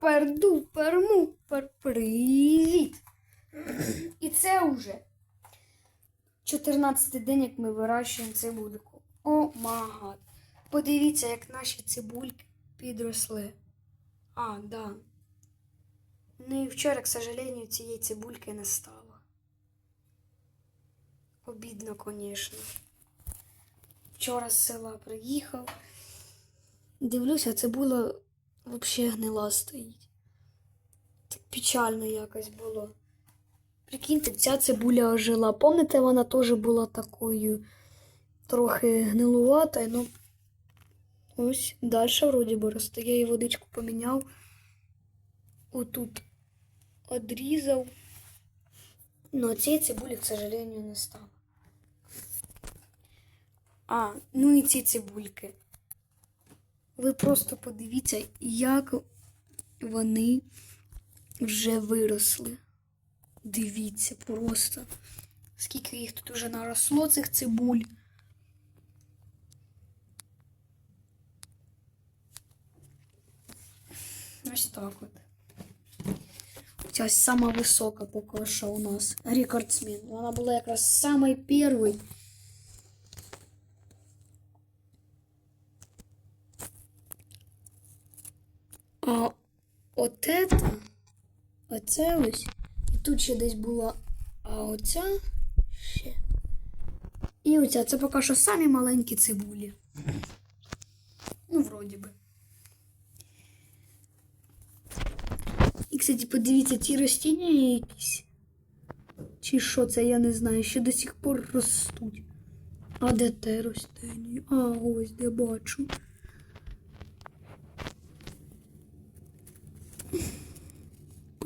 Супер, дупер, мупер, привіт! І це уже 14 день, як ми вирощуємо цибульку. О магад. Подивіться, як наші цибульки підросли. А, да. Ну і вчора, к сожалению, цієї цибульки не стало. Обідно, звісно. Вчора з села приїхав. Дивлюся, цибула взагалі гнила стоїть. Так печально якось було. Прикиньте, ця цибуля ожила. Помните, вона теж була такою трохи гнилуватою, ну ось далі вроді би росте. Я її водичку поміняв. Отут одрізав. Ну, цієї цибулі, к сожалению, не стало. А, ну і ці цибульки. Ви просто подивіться, як вони вже виросли. Дивіться просто. Скільки їх тут вже наросло, цих цибуль. Ось так от. Ця сама висока поки що у нас рекордсмен. Вона була якраз самий перший. А от это, оце ось. І тут ще десь була. А оця ще. І оця. Це поки що самі маленькі цибулі. Ну, вроді би. І, кстати, подивіться, ті ростіння якісь. Чи що це, я не знаю, ще до сих пор ростуть. А де те ростення? А, ось де бачу.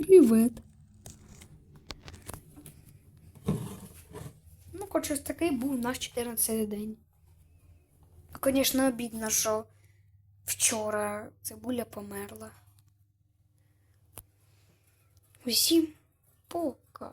Привет. Ну, хоч ось такий був наш 14 день. Звісно, обідно, що вчора цибуля померла. Усім пока.